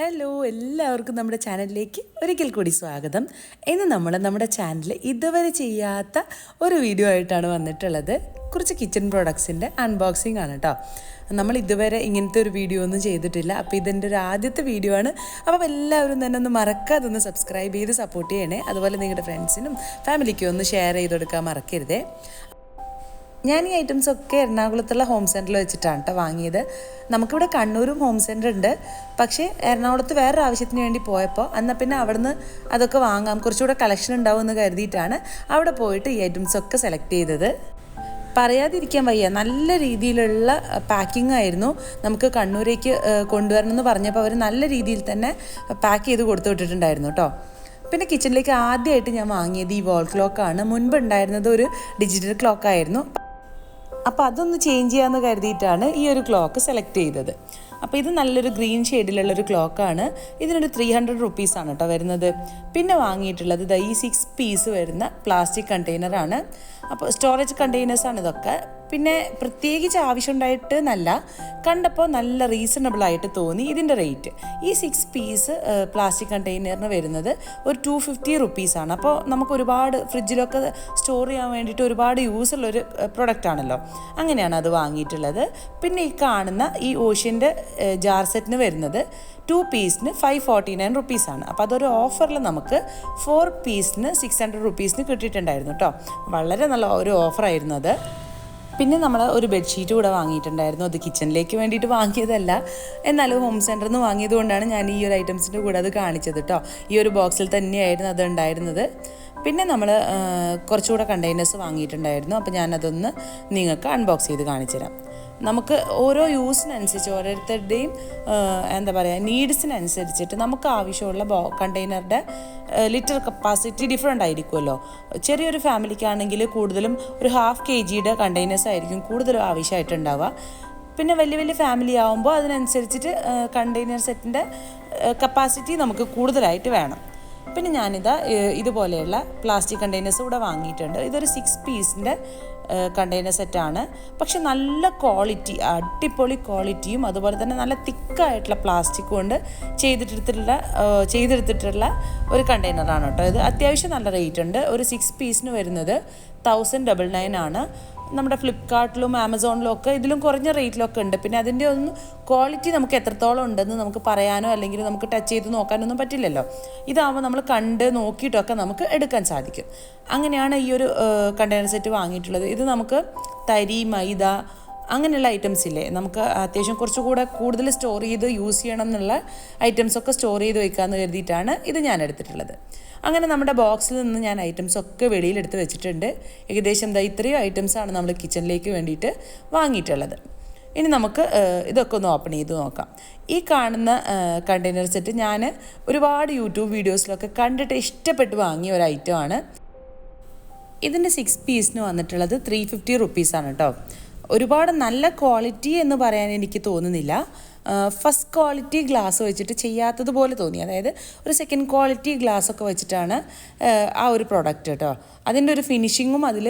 Hello എല്ലാവർക്കും നമ്മുടെ ചാനലിലേക്ക് ഒരിക്കൽ കൂടി സ്വാഗതം. ഇന്ന് നമ്മൾ നമ്മുടെ ചാനലിൽ ഇതുവരെ ചെയ്യാത്ത ഒരു വീഡിയോ ആയിട്ടാണ് വന്നിട്ടുള്ളത്. കുറച്ച് കിച്ചൺ പ്രോഡക്ട്സിന്റെ അൺബോക്സിംഗ് ആണ് കേട്ടോ നമ്മൾ ഇതുവരെ ഇങ്ങനത്തെ ഒരു വീഡിയോ ഒന്നും ചെയ്തിട്ടില്ല. അപ്പോൾ ഇതിന്റെ ഒരു ആദ്യത്തെ വീഡിയോ ആണ്. അപ്പോൾ എല്ലാവരും തന്നെ ഒന്ന് മറക്കാതെ ഒന്ന് സബ്സ്ക്രൈബ് ചെയ്ത് സപ്പോർട്ട് ചെയ്യണേ. അതുപോലെ നിങ്ങളുടെ ഫ്രണ്ട്സിനും ഫാമിലിക്കും ഒന്ന് ഷെയർ ചെയ്ത് കൊടുക്കാൻ മറക്കരുതേ. ഞാൻ ഈ ഐറ്റംസ് ഒക്കെ എറണാകുളത്തുള്ള ഹോം സെന്ററിൽ വെച്ചിട്ടാണ് കേട്ടോ വാങ്ങിയത്. നമുക്കിവിടെ കണ്ണൂരും ഹോം സെന്റർ ഉണ്ട്. പക്ഷേ എറണാകുളത്ത് വേറൊരു ആവശ്യത്തിന് വേണ്ടി പോയപ്പോൾ എന്നാൽ പിന്നെ അവിടുന്ന് അതൊക്കെ വാങ്ങാം. കുറച്ചുകൂടെ കളക്ഷൻ ഉണ്ടാവും എന്ന് കരുതിയിട്ടാണ് അവിടെ പോയിട്ട് ഈ ഐറ്റംസ് ഒക്കെ സെലക്ട് ചെയ്തത്. പറയാതിരിക്കാൻ വയ്യ. നല്ല രീതിയിലുള്ള പാക്കിംഗ് ആയിരുന്നു. നമുക്ക് കണ്ണൂരേക്ക് കൊണ്ടുവരണം എന്ന് പറഞ്ഞപ്പോൾ അവർ നല്ല രീതിയിൽ തന്നെ പാക്ക് ചെയ്ത് കൊടുത്തു വിട്ടിട്ടുണ്ടായിരുന്നു കേട്ടോ പിന്നെ കിച്ചണിലേക്ക് ആദ്യമായിട്ട് ഞാൻ വാങ്ങിയത് ഈ വാൾ ക്ലോക്കാണ് മുൻപ് ഉണ്ടായിരുന്നത് ഒരു ഡിജിറ്റൽ ക്ലോക്ക് ആയിരുന്നു. അപ്പോൾ അതൊന്ന് ചേഞ്ച് ചെയ്യാമെന്ന് കരുതിയിട്ടാണ് ഈ ഒരു ക്ലോക്ക് സെലക്ട് ചെയ്തത്. അപ്പോൾ ഇത് നല്ലൊരു ഗ്രീൻ ഷെയ്ഡിലുള്ളൊരു ക്ലോക്കാണ്. ഇതിനൊരു ത്രീ ഹൺഡ്രഡ് റുപ്പീസാണ് കേട്ടോ വരുന്നത്. പിന്നെ വാങ്ങിയിട്ടുള്ളത് ദാ ഈ സിക്സ് പീസ് വരുന്ന പ്ലാസ്റ്റിക് കണ്ടെയ്നറാണ് അപ്പോൾ സ്റ്റോറേജ് കണ്ടെയ്നേഴ്സാണ് ഇതൊക്കെ. പിന്നെ പ്രത്യേകിച്ച് ആവശ്യമുണ്ടായിട്ട് നല്ല കണ്ടപ്പോൾ നല്ല റീസണബിൾ ആയിട്ട് തോന്നി ഇതിന്റെ റേറ്റ് ഈ സിക്സ് പീസ് പ്ലാസ്റ്റിക് കണ്ടെയ്നറിന് വരുന്നത് ഒരു ടു ഫിഫ്റ്റി റുപ്പീസാണ് അപ്പോൾ നമുക്ക് ഒരുപാട് ഫ്രിഡ്ജിലൊക്കെ സ്റ്റോർ ചെയ്യാൻ വേണ്ടിയിട്ട് ഒരുപാട് യൂസ് ഉള്ളൊരു പ്രൊഡക്റ്റ് ആണല്ലോ. അങ്ങനെയാണ് അത് വാങ്ങിയിട്ടുള്ളത്. പിന്നെ ഈ കാണുന്ന ഈ ഓഷ്യന്റെ ജാർ സെറ്റിന് വരുന്നത് ടു പീസിന് ഫൈവ് ഫോർട്ടി നയൻ റുപ്പീസാണ്. അപ്പോൾ അതൊരു ഓഫറിൽ നമുക്ക് ഫോർ പീസിന് സിക്സ് ഹൺഡ്രഡ് റുപ്പീസിന് കിട്ടിയിട്ടുണ്ടായിരുന്നു കേട്ടോ വളരെ നല്ല ഒരു ഓഫറായിരുന്നു അത്. പിന്നെ നമ്മൾ ഒരു ബെഡ്ഷീറ്റ് കൂടെ വാങ്ങിയിട്ടുണ്ടായിരുന്നു. അത് കിച്ചണിലേക്ക് വേണ്ടിയിട്ട് വാങ്ങിയതല്ല. എന്നാലും ഹോം സെന്ററിൽ നിന്ന് വാങ്ങിയത് കൊണ്ടാണ് ഞാൻ ഈ ഒരു ഐറ്റംസിന്റെ കൂടെ അത് കാണിച്ചത് കേട്ടോ ഈ ഒരു ബോക്സിൽ തന്നെയായിരുന്നു അത് ഉണ്ടായിരുന്നത്. പിന്നെ നമ്മൾ കുറച്ചുകൂടെ കണ്ടെയ്നേഴ്സ് വാങ്ങിയിട്ടുണ്ടായിരുന്നു. അപ്പോൾ ഞാനതൊന്ന് നിങ്ങൾക്ക് അൺബോക്സ് ചെയ്ത് കാണിച്ചു തരാം നമുക്ക് ഓരോ യൂസിനനുസരിച്ച് ഓരോരുത്തരുടെയും എന്താ പറയുക നീഡ്സിനനുസരിച്ചിട്ട് നമുക്ക് ആവശ്യമുള്ള ബോ കണ്ടെയ്നറുടെ ലിറ്റർ കപ്പാസിറ്റി ഡിഫറെന്റ് ആയിരിക്കുമല്ലോ. ചെറിയൊരു ഫാമിലിക്കാണെങ്കിൽ കൂടുതലും ഒരു ഹാഫ് കെ ജിയുടെ കണ്ടെയ്നേഴ്സ് ആയിരിക്കും കൂടുതലും ആവശ്യമായിട്ടുണ്ടാവുക. പിന്നെ വലിയ വലിയ ഫാമിലി ആവുമ്പോൾ അതിനനുസരിച്ചിട്ട് കണ്ടെയ്നർ സെറ്റിന്റെ കപ്പാസിറ്റി നമുക്ക് കൂടുതലായിട്ട് വേണം. പിന്നെ ഞാനിതാ ഇതുപോലെയുള്ള പ്ലാസ്റ്റിക് കണ്ടെയ്നേഴ്സ് കൂടെ വാങ്ങിയിട്ടുണ്ട്. ഇതൊരു സിക്സ് പീസിന്റെ കണ്ടെയ്നർ സെറ്റാണ് പക്ഷെ നല്ല ക്വാളിറ്റി അടിപൊളി ക്വാളിറ്റിയും അതുപോലെ തന്നെ നല്ല തിക്കായിട്ടുള്ള പ്ലാസ്റ്റിക് കൊണ്ട് ചെയ്തിട്ടുള്ള ചെയ്തെടുത്തിട്ടുള്ള ഒരു കണ്ടെയ്നറാണ് കേട്ടോ ഇത്. അത്യാവശ്യം നല്ല റേറ്റ് ഉണ്ട്. ഒരു സിക്സ് പീസിന് വരുന്നത് തൗസൻഡ് ഡബിൾ നയൻ ആണ്. നമ്മുടെ ഫ്ലിപ്കാർട്ടിലും ആമസോണിലും ഒക്കെ ഇതിലും കുറഞ്ഞ റേറ്റിലൊക്കെ ഉണ്ട്. പിന്നെ അതിന്റെ ഒന്ന് ക്വാളിറ്റി നമുക്ക് എത്രത്തോളം ഉണ്ടെന്ന് നമുക്ക് പറയാനോ അല്ലെങ്കിൽ നമുക്ക് ടച്ച് ചെയ്ത് നോക്കാനൊന്നും പറ്റില്ലല്ലോ. ഇതാകുമ്പോൾ നമ്മൾ കണ്ട് നോക്കിയിട്ടൊക്കെ നമുക്ക് എടുക്കാൻ സാധിക്കും. അങ്ങനെയാണ് ഈ ഒരു കണ്ടെയ്നർ സെറ്റ് വാങ്ങിയിട്ടുള്ളത്. ഇത് നമുക്ക് തരി മൈദ അങ്ങനെയുള്ള ഐറ്റംസ് ഇല്ലേ? നമുക്ക് അത്യാവശ്യം കുറച്ചുകൂടെ കൂടുതൽ സ്റ്റോർ ചെയ്ത് യൂസ് ചെയ്യണം എന്നുള്ള ഐറ്റംസ് ഒക്കെ സ്റ്റോർ ചെയ്ത് വയ്ക്കാമെന്ന് കരുതിയിട്ടാണ് ഇത് ഞാൻ എടുത്തിട്ടുള്ളത്. അങ്ങനെ നമ്മുടെ ബോക്സിൽ നിന്ന് ഞാൻ ഐറ്റംസ് ഒക്കെ വെളിയിലെടുത്ത് വെച്ചിട്ടുണ്ട്. ഏകദേശം എന്താ ഇത്രയും ഐറ്റംസാണ് നമ്മൾ കിച്ചണിലേക്ക് വേണ്ടിയിട്ട് വാങ്ങിയിട്ടുള്ളത്. ഇനി നമുക്ക് ഇതൊക്കെ ഒന്ന് ഓപ്പൺ ചെയ്ത് നോക്കാം. ഈ കാണുന്ന കണ്ടെയ്നർ സെറ്റ് ഞാൻ ഒരുപാട് യൂട്യൂബ് വീഡിയോസിലൊക്കെ കണ്ടിട്ട് ഇഷ്ടപ്പെട്ട് വാങ്ങിയ ഒരു ഐറ്റമാണ് ഇതിന്റെ സിക്സ് പീസിന് വന്നിട്ടുള്ളത് ത്രീ ഫിഫ്റ്റി റുപ്പീസാണ് കേട്ടോ ഒരുപാട് നല്ല ക്വാളിറ്റി എന്ന് പറയാൻ എനിക്ക് തോന്നുന്നില്ല. ഫസ്റ്റ് ക്വാളിറ്റി ഗ്ലാസ് വെച്ചിട്ട് ചെയ്യാത്തതുപോലെ തോന്നി. അതായത് ഒരു സെക്കൻഡ് ക്വാളിറ്റി ഗ്ലാസ് ഒക്കെ വെച്ചിട്ടാണ് ആ, ഒരു പ്രോഡക്റ്റ് കേട്ടോ അതിന്റെ ഒരു ഫിനിഷിങ്ങും അതിൽ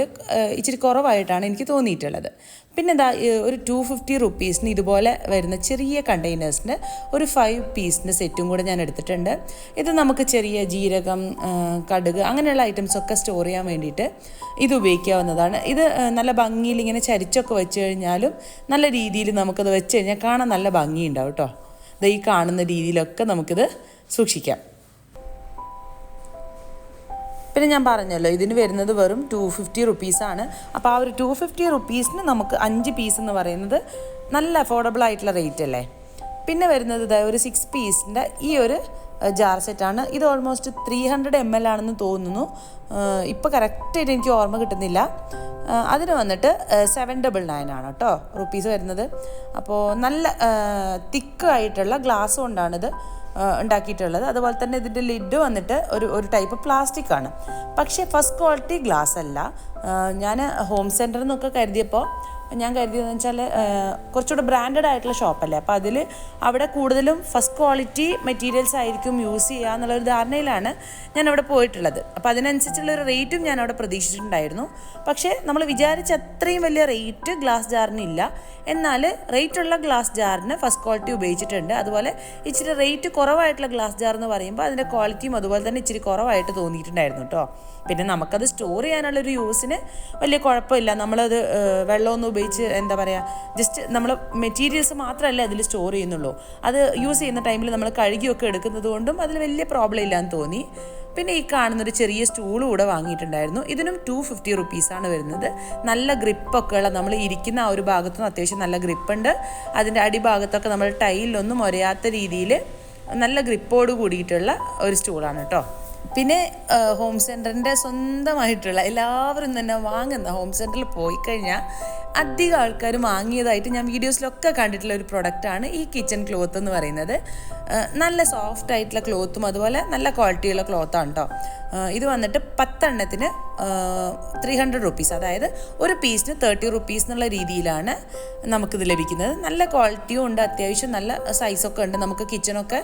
ഇച്ചിരി കുറവായിട്ടാണ് എനിക്ക് തോന്നിയിട്ടുള്ളത്. പിന്നെ എന്താ ഒരു ടു ഫിഫ്റ്റി റുപ്പീസിന് ഇതുപോലെ വരുന്ന ചെറിയ കണ്ടെയ്നേഴ്സിന്റെ ഒരു ഫൈവ് പീസിന്റെ സെറ്റും കൂടെ ഞാൻ എടുത്തിട്ടുണ്ട്. ഇത് നമുക്ക് ചെറിയ ജീരകം കടുക് അങ്ങനെയുള്ള ഐറ്റംസ് ഒക്കെ സ്റ്റോർ ചെയ്യാൻ വേണ്ടിയിട്ട് ഇത് ഉപയോഗിക്കാവുന്നതാണ്. ഇത് നല്ല ഭംഗിയിൽ ഇങ്ങനെ ചരിച്ചൊക്കെ വെച്ച് കഴിഞ്ഞാലും നല്ല രീതിയിൽ നമുക്കത് വെച്ച് കഴിഞ്ഞാൽ കാണാൻ നല്ല ഭംഗിയുണ്ടാവും കേട്ടോ ഈ കാണുന്ന രീതിയിലൊക്കെ നമുക്കിത് സൂക്ഷിക്കാം. പിന്നെ ഞാൻ പറഞ്ഞല്ലോ ഇതിന് വരുന്നത് വെറും ടു ഫിഫ്റ്റി റുപ്പീസാണ് അപ്പോൾ ആ ഒരു ടു ഫിഫ്റ്റി റുപ്പീസിന് നമുക്ക് അഞ്ച് പീസ് എന്ന് പറയുന്നത് നല്ല അഫോർഡബിൾ ആയിട്ടുള്ള റേറ്റ് അല്ലേ? പിന്നെ വരുന്നത് ഇതായ ഒരു സിക്സ് പീസിന്റെ ഈ ഒരു ജാർ സെറ്റാണ് ഇത് almost three hundred M L ആണെന്ന് തോന്നുന്നു. ഇപ്പോൾ കറക്റ്റായിട്ട് എനിക്ക് ഓർമ്മ കിട്ടുന്നില്ല. അതിന് വന്നിട്ട് സെവൻ ഡബിൾ നയൻ ആണ് കേട്ടോ റുപ്പീസ് വരുന്നത്. അപ്പോൾ നല്ല തിക്കായിട്ടുള്ള ഗ്ലാസ് കൊണ്ടാണിത് ഉണ്ടാക്കിയിട്ടുള്ളത്. അതുപോലെ തന്നെ ഇതിന്റെ ലിഡ് വന്നിട്ട് ഒരു ഒരു ടൈപ്പ് പ്ലാസ്റ്റിക് ആണ്. പക്ഷേ ഫസ്റ്റ് ക്വാളിറ്റി ഗ്ലാസ് അല്ല. ഞാൻ ഹോം സെന്ററിൽ നിന്നൊക്കെ കരുതിയപ്പോൾ ഞാൻ കരുതിയതെന്ന് വെച്ചാൽ കുറച്ചുകൂടെ ബ്രാൻഡഡ് ആയിട്ടുള്ള ഷോപ്പല്ലേ അപ്പോൾ അതിൽ അവിടെ കൂടുതലും ഫസ്റ്റ് ക്വാളിറ്റി മെറ്റീരിയൽസ് ആയിരിക്കും യൂസ് ചെയ്യുക എന്നുള്ളൊരു ധാരണയിലാണ് ഞാൻ അവിടെ പോയിട്ടുള്ളത്. അപ്പോൾ അതിനനുസരിച്ചുള്ള ഒരു റേറ്റും ഞാൻ അവിടെ പ്രതീക്ഷിച്ചിട്ടുണ്ടായിരുന്നു. പക്ഷേ നമ്മൾ വിചാരിച്ച അത്രയും വലിയ റേറ്റ് ഗ്ലാസ് ജാറിനില്ല എന്നാൽ റേറ്റുള്ള ഗ്ലാസ് ജാറിന് ഫസ്റ്റ് ക്വാളിറ്റി ഉപയോഗിച്ചിട്ടുണ്ട്. അതുപോലെ ഇച്ചിരി റേറ്റ് കുറവായിട്ടുള്ള ഗ്ലാസ് ജാർ എന്ന് പറയുമ്പോൾ അതിന്റെ ക്വാളിറ്റിയും അതുപോലെ തന്നെ ഇച്ചിരി കുറവായിട്ട് തോന്നിയിട്ടുണ്ടായിരുന്നു കേട്ടോ. പിന്നെ നമുക്കത് സ്റ്റോർ ചെയ്യാനുള്ളൊരു യൂസിന് വലിയ കുഴപ്പമില്ല. നമ്മളത് വെള്ളമൊന്നും ഉപയോഗിച്ച് എന്താ പറയുക ജസ്റ്റ് നമ്മൾ മെറ്റീരിയൽസ് മാത്രമല്ല അതിൽ സ്റ്റോർ ചെയ്യുന്നുള്ളൂ. അത് യൂസ് ചെയ്യുന്ന ടൈമിൽ നമ്മൾ കഴുകിയൊക്കെ എടുക്കുന്നത് കൊണ്ടും അതിൽ വലിയ പ്രോബ്ലം ഇല്ലാന്ന് തോന്നി. പിന്നെ ഈ കാണുന്നൊരു ചെറിയ സ്റ്റൂൾ കൂടെ വാങ്ങിയിട്ടുണ്ടായിരുന്നു. ഇതിനും ടു ഫിഫ്റ്റി റുപ്പീസാണ് വരുന്നത്. നല്ല ഗ്രിപ്പൊക്കെ ഉള്ള നമ്മൾ ഇരിക്കുന്ന ആ ഒരു ഭാഗത്തുനിന്ന് അത്യാവശ്യം നല്ല ഗ്രിപ്പുണ്ട് അതിന്റെ അടിഭാഗത്തൊക്കെ നമ്മൾ ടൈലിലൊന്നും ഒരയാത്ത രീതിയിൽ നല്ല ഗ്രിപ്പോട് കൂടിയിട്ടുള്ള ഒരു സ്റ്റൂളാണ് കേട്ടോ പിന്നെ ഹോം സെന്ററിന്റെ സ്വന്തമായിട്ടുള്ള എല്ലാവരും തന്നെ വാങ്ങുന്ന ഹോം സെന്ററിൽ പോയി കഴിഞ്ഞാൽ അധികം ആൾക്കാർ വാങ്ങിയതായിട്ട് ഞാൻ വീഡിയോസിലൊക്കെ കണ്ടിട്ടുള്ള ഒരു പ്രൊഡക്റ്റാണ് ഈ കിച്ചൺ ക്ലോത്ത് എന്ന് പറയുന്നത്. നല്ല സോഫ്റ്റ് ആയിട്ടുള്ള ക്ലോത്തും അതുപോലെ നല്ല ക്വാളിറ്റിയുള്ള ക്ലോത്താണ് കേട്ടോ ഇത് വന്നിട്ട് പത്തെണ്ണത്തിന് ത്രീ ഹൺഡ്രഡ് റുപ്പീസ് അതായത് ഒരു പീസിന് തേർട്ടി റുപ്പീസ് എന്നുള്ള രീതിയിലാണ് നമുക്കിത് ലഭിക്കുന്നത്. നല്ല ക്വാളിറ്റിയും ഉണ്ട് അത്യാവശ്യം നല്ല സൈസൊക്കെ ഉണ്ട്. നമുക്ക് കിച്ചണൊക്കെ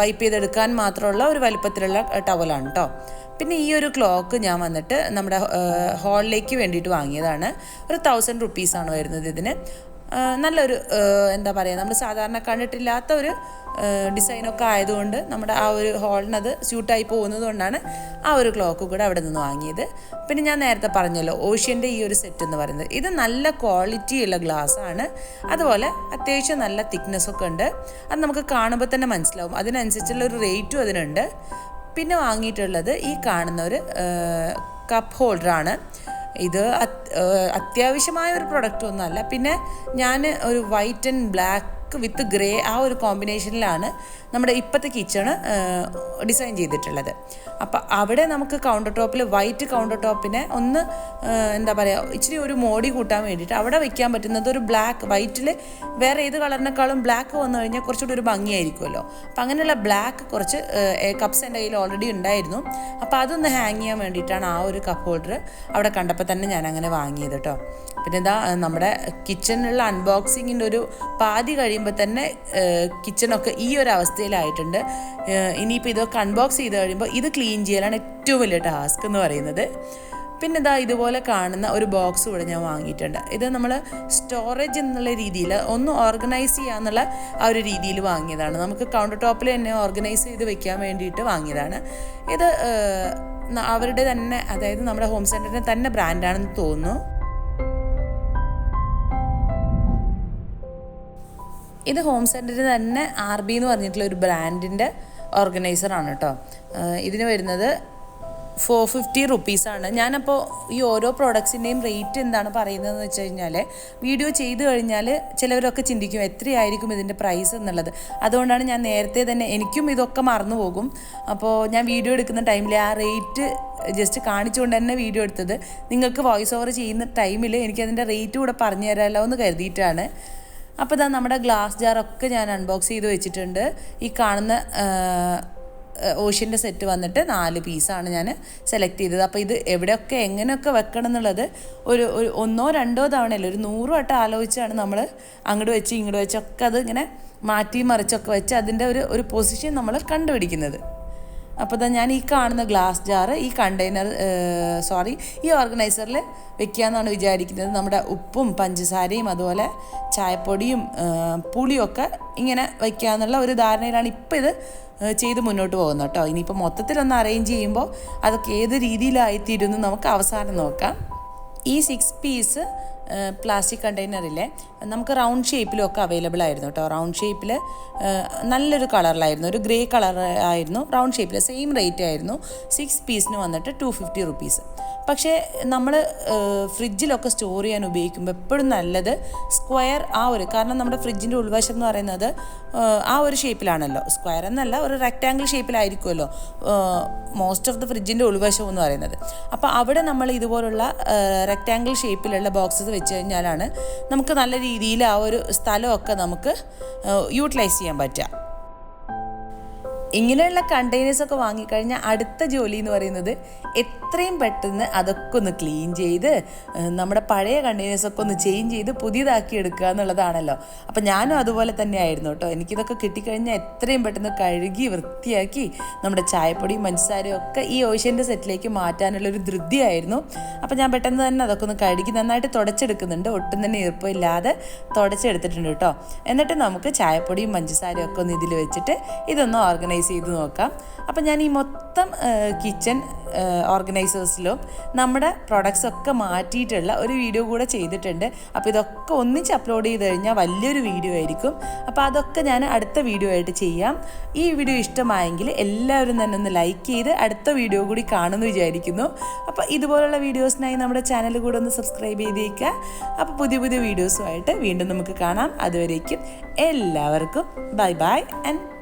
വൈപ്പ് ചെയ്തെടുക്കാൻ മാത്രമുള്ള ഒരു വലുപ്പത്തിലുള്ള ടവലാണ് കേട്ടോ പിന്നെ ഈ ഒരു ക്ലോക്ക് ഞാൻ വന്നിട്ട് നമ്മുടെ ഹാളിലേക്ക് വേണ്ടിയിട്ട് വാങ്ങിയതാണ്. ഒരു തൗസൻഡ് റുപ്പീസാണ് വരുന്നത് ഇതിന്. നല്ലൊരു എന്താ പറയുക നമ്മൾ സാധാരണ കണ്ടിട്ടില്ലാത്ത ഒരു ഡിസൈനൊക്കെ ആയതുകൊണ്ട് നമ്മുടെ ആ ഒരു ഹോളിനത് സ്യൂട്ടായി പോകുന്നത് കൊണ്ടാണ് ആ ഒരു ക്ലോക്ക് കൂടെ അവിടെ നിന്ന് വാങ്ങിയത്. പിന്നെ ഞാൻ നേരത്തെ പറഞ്ഞല്ലോ ഓഷ്യന്റെ ഈ ഒരു സെറ്റ് എന്ന് പറയുന്നത്. ഇത് നല്ല ക്വാളിറ്റി ഉള്ള ഗ്ലാസ് ആണ്. അതുപോലെ അത്യാവശ്യം നല്ല തിക്നെസ് ഒക്കെ ഉണ്ട്. അത് നമുക്ക് കാണുമ്പോൾ തന്നെ മനസ്സിലാവും. അതിനനുസരിച്ചുള്ള ഒരു റേറ്റും അതിനുണ്ട്. പിന്നെ വാങ്ങിയിട്ടുള്ളത് ഈ കാണുന്ന ഒരു കപ്പ് ഹോൾഡറാണ് ഇത് അത്യാവശ്യമായ ഒരു പ്രൊഡക്റ്റ് ഒന്നുമല്ല. പിന്നെ ഞാൻ ഒരു white and black with grey ആ ഒരു കോമ്പിനേഷനിലാണ് നമ്മുടെ ഇപ്പോഴത്തെ കിച്ചണ് ഡിസൈൻ ചെയ്തിട്ടുള്ളത്. അപ്പോൾ അവിടെ നമുക്ക് കൗണ്ടർ ടോപ്പിൽ വൈറ്റ് കൗണ്ടർ ടോപ്പിനെ ഒന്ന് എന്താ പറയുക ഇച്ചിരി ഒരു മോടി കൂട്ടാൻ വേണ്ടിയിട്ട് അവിടെ വയ്ക്കാൻ പറ്റുന്നത് ഒരു ബ്ലാക്ക് വൈറ്റിൽ വേറെ ഏത് കളറിനേക്കാളും ബ്ലാക്ക് വന്നു കഴിഞ്ഞാൽ കുറച്ചുകൂടി ഒരു ഭംഗിയായിരിക്കുമല്ലോ. അപ്പം അങ്ങനെയുള്ള ബ്ലാക്ക് കുറച്ച് കപ്സ് എന്റെ കയ്യിൽ ഓൾറെഡി ഉണ്ടായിരുന്നു. അപ്പോൾ അതൊന്ന് ഹാങ് ചെയ്യാൻ വേണ്ടിയിട്ടാണ് ആ ഒരു കപ്പ് ഹോൾഡർ അവിടെ കണ്ടപ്പോൾ തന്നെ ഞാൻ അങ്ങനെ വാങ്ങിയത് കേട്ടോ പിന്നെ ഇതാ നമ്മുടെ കിച്ചണിലുള്ള അൺബോക്സിങ്ങിന്റെ ഒരു പാതി കഴിയുമ്പോൾ തന്നെ കിച്ചണൊക്കെ ഈ ഒരു അവസ്ഥയിലായിട്ടുണ്ട്. ഇനിയിപ്പോൾ ഇതൊക്കെ അൺബോക്സ് ചെയ്ത് കഴിയുമ്പോൾ ഇത് ക്ലീൻ ചെയ്യലാണ് ഏറ്റവും വലിയ ടാസ്ക് എന്ന് പറയുന്നത്. പിന്നെ ഇതാ ഇതുപോലെ കാണുന്ന ഒരു ബോക്സ് കൂടെ ഞാൻ വാങ്ങിയിട്ടുണ്ട്. ഇത് നമ്മൾ സ്റ്റോറേജ് എന്നുള്ള രീതിയിൽ ഒന്ന് ഓർഗനൈസ് ചെയ്യാന്നുള്ള ആ ഒരു രീതിയിൽ വാങ്ങിയതാണ്. നമുക്ക് കൗണ്ടർ ടോപ്പിൽ തന്നെ ഓർഗനൈസ് ചെയ്ത് വെക്കാൻ വേണ്ടിയിട്ട് വാങ്ങിയതാണ്. ഇത് അവരുടെ തന്നെ അതായത് നമ്മുടെ ഹോം സെന്ററിന്റെ തന്നെ ബ്രാൻഡാണെന്ന് തോന്നുന്നു. ഇത് ഹോം സെന്ററിന് തന്നെ ആർ ബി എന്ന് പറഞ്ഞിട്ടുള്ള ഒരു ബ്രാൻഡിന്റെ ഓർഗനൈസറാണ് കേട്ടോ ഇതിന് വരുന്നത് ഫോർ ഫിഫ്റ്റി റുപ്പീസാണ് ഞാനപ്പോൾ ഈ ഓരോ പ്രോഡക്ട്സിന്റെയും റേറ്റ് എന്താണ് പറയുന്നതെന്ന് വെച്ച് കഴിഞ്ഞാൽ വീഡിയോ ചെയ്ത് കഴിഞ്ഞാൽ ചിലവരൊക്കെ ചിന്തിക്കും എത്രയായിരിക്കും ഇതിന്റെ പ്രൈസ് എന്നുള്ളത്. അതുകൊണ്ടാണ് ഞാൻ നേരത്തെ തന്നെ എനിക്കും ഇതൊക്കെ മറന്നു പോകും. അപ്പോൾ ഞാൻ വീഡിയോ എടുക്കുന്ന ടൈമിൽ ആ റേറ്റ് ജസ്റ്റ് കാണിച്ചുകൊണ്ട് തന്നെ വീഡിയോ എടുത്തത്. നിങ്ങൾക്ക് വോയിസ് ഓവർ ചെയ്യുന്ന ടൈമിൽ എനിക്കതിന്റെ റേറ്റ് കൂടെ പറഞ്ഞു തരാമല്ലോ എന്ന് കരുതിയിട്ടാണ്. അപ്പോൾ ഇതാ നമ്മുടെ ഗ്ലാസ് ജാറൊക്കെ ഞാൻ അൺബോക്സ് ചെയ്ത് വെച്ചിട്ടുണ്ട്. ഈ കാണുന്ന ഓഷ്യന്റെ സെറ്റ് വന്നിട്ട് നാല് പീസാണ് ഞാൻ സെലക്ട് ചെയ്തത്. അപ്പോൾ ഇത് എവിടെയൊക്കെ എങ്ങനെയൊക്കെ വെക്കണം എന്നുള്ളത് ഒരു ഒരു ഒന്നോ രണ്ടോ തവണയല്ല ഒരു നൂറ് വട്ടം ആലോചിച്ചാണ് നമ്മൾ അങ്ങോട്ട് വെച്ച് ഇങ്ങോട്ട് വെച്ചൊക്കെ അത് ഇങ്ങനെ മാറ്റി മറിച്ചൊക്കെ വെച്ച് അതിന്റെ ഒരു ഒരു പൊസിഷൻ നമ്മൾ കണ്ടുപിടിക്കുന്നത്. അപ്പോൾ തന്നെ ഞാൻ ഈ കാണുന്ന ഗ്ലാസ് ജാറ് ഈ കണ്ടെയ്നർ സോറി ഈ ഓർഗനൈസറിൽ വെക്കാമെന്നാണ് വിചാരിക്കുന്നത്. നമ്മുടെ ഉപ്പും പഞ്ചസാരയും അതുപോലെ ചായപ്പൊടിയും പുളിയൊക്കെ ഇങ്ങനെ വയ്ക്കാമെന്നുള്ള ഒരു ധാരണയിലാണ് ഇപ്പോൾ ഇത് ചെയ്ത് മുന്നോട്ട് പോകുന്നത് കേട്ടോ. ഇനിയിപ്പോൾ മൊത്തത്തിലൊന്ന് അറേഞ്ച് ചെയ്യുമ്പോൾ അതൊക്കെ ഏത് രീതിയിലായിത്തീരുന്നു നമുക്ക് അവസാനം നോക്കാം. ഈ സിക്സ് പീസ് പ്ലാസ്റ്റിക് കണ്ടെയ്നറിലെ നമുക്ക് റൗണ്ട് ഷേപ്പിലൊക്കെ അവൈലബിൾ ആയിരുന്നു കേട്ടോ റൗണ്ട് ഷേപ്പിൽ നല്ലൊരു കളറിലായിരുന്നു ഒരു ഗ്രേ കളർ ആയിരുന്നു റൗണ്ട് ഷേപ്പിൽ സെയിം റേറ്റ് ആയിരുന്നു. സിക്സ് പീസിന് വന്നിട്ട് ടു ഫിഫ്റ്റി റുപ്പീസ് പക്ഷേ നമ്മൾ ഫ്രിഡ്ജിലൊക്കെ സ്റ്റോർ ചെയ്യാൻ ഉപയോഗിക്കുമ്പോൾ എപ്പോഴും നല്ലത് സ്ക്വയർ ആ ഒരു കാരണം നമ്മുടെ ഫ്രിഡ്ജിന്റെ ഉൾവശം എന്ന് പറയുന്നത് ആ, ഒരു ഷേപ്പിലാണല്ലോ. സ്ക്വയർ എന്നല്ല ഒരു റെക്റ്റാങ്കിൾ ഷേപ്പിലായിരിക്കുമല്ലോ മോസ്റ്റ് ഓഫ് ദ ഫ്രിഡ്ജിന്റെ ഉൾവശം എന്ന് പറയുന്നത്. അപ്പോൾ അവിടെ നമ്മൾ ഇതുപോലുള്ള റെക്റ്റാങ്കിൾ ഷേപ്പിലുള്ള ബോക്സസ് വെച്ച് കഴിഞ്ഞാലാണ് നമുക്ക് നല്ല രീതിയിൽ ആ ഒരു സ്ഥലമൊക്കെ നമുക്ക് യൂട്ടിലൈസ് ചെയ്യാൻ പറ്റുക. ഇങ്ങനെയുള്ള കണ്ടെയ്നേഴ്സ് ഒക്കെ വാങ്ങിക്കഴിഞ്ഞാൽ അടുത്ത ജോലി എന്ന് പറയുന്നത് എത്രയും പെട്ടെന്ന് അതൊക്കെ ഒന്ന് ക്ലീൻ ചെയ്ത് നമ്മുടെ പഴയ കണ്ടെയ്നേഴ്സ് ഒക്കെ ഒന്ന് ചേഞ്ച് ചെയ്ത് പുതിയതാക്കി എടുക്കുക എന്നുള്ളതാണല്ലോ. അപ്പം ഞാനും അതുപോലെ തന്നെ ആയിരുന്നു കേട്ടോ. എനിക്കിതൊക്കെ കിട്ടിക്കഴിഞ്ഞാൽ എത്രയും പെട്ടെന്ന് കഴുകി വൃത്തിയാക്കി നമ്മുടെ ചായപ്പൊടിയും പഞ്ചസാരയും ഒക്കെ ഈ ഓഷ്യന്റെ സെറ്റിലേക്ക് മാറ്റാനുള്ള ഒരു ധൃതിയായിരുന്നു. അപ്പം ഞാൻ പെട്ടെന്ന് തന്നെ അതൊക്കെ ഒന്ന് കഴുകി നന്നായിട്ട് തുടച്ചെടുക്കുന്നുണ്ട്. ഒട്ടും തന്നെ ഈർപ്പമില്ലാതെ തുടച്ചെടുത്തിട്ടുണ്ട് കേട്ടോ. എന്നിട്ട് നമുക്ക് ചായപ്പൊടിയും പഞ്ചസാരയും ഒക്കെ ഒന്ന് ഇതിൽ വെച്ചിട്ട് ഇതൊന്ന് ഓർഗനൈസ് ചെയ്ത് നോക്കാം. അപ്പം ഞാൻ ഈ മൊത്തം കിച്ചൺ ഓർഗനൈസേഴ്സിലും നമ്മുടെ പ്രൊഡക്ട്സ് ഒക്കെ മാറ്റിയിട്ടുള്ള ഒരു വീഡിയോ കൂടെ ചെയ്തിട്ടുണ്ട്. അപ്പോൾ ഇതൊക്കെ ഒന്നിച്ച് അപ്ലോഡ് ചെയ്ത് കഴിഞ്ഞാൽ വലിയൊരു വീഡിയോ ആയിരിക്കും. അപ്പോൾ അതൊക്കെ ഞാൻ അടുത്ത വീഡിയോ ആയിട്ട് ചെയ്യാം. ഈ വീഡിയോ ഇഷ്ടമായെങ്കിൽ എല്ലാവരും തന്നെ ഒന്ന് ലൈക്ക് ചെയ്ത് അടുത്ത വീഡിയോ കൂടി കാണുമെന്ന് വിചാരിക്കുന്നു. അപ്പോൾ ഇതുപോലുള്ള വീഡിയോസിനായി നമ്മുടെ ചാനൽ കൂടെ ഒന്ന് സബ്സ്ക്രൈബ് ചെയ്തേക്കുക അപ്പോൾ പുതിയ പുതിയ വീഡിയോസുമായിട്ട് വീണ്ടും നമുക്ക് കാണാം. അതുവരേക്കും എല്ലാവർക്കും bye bye and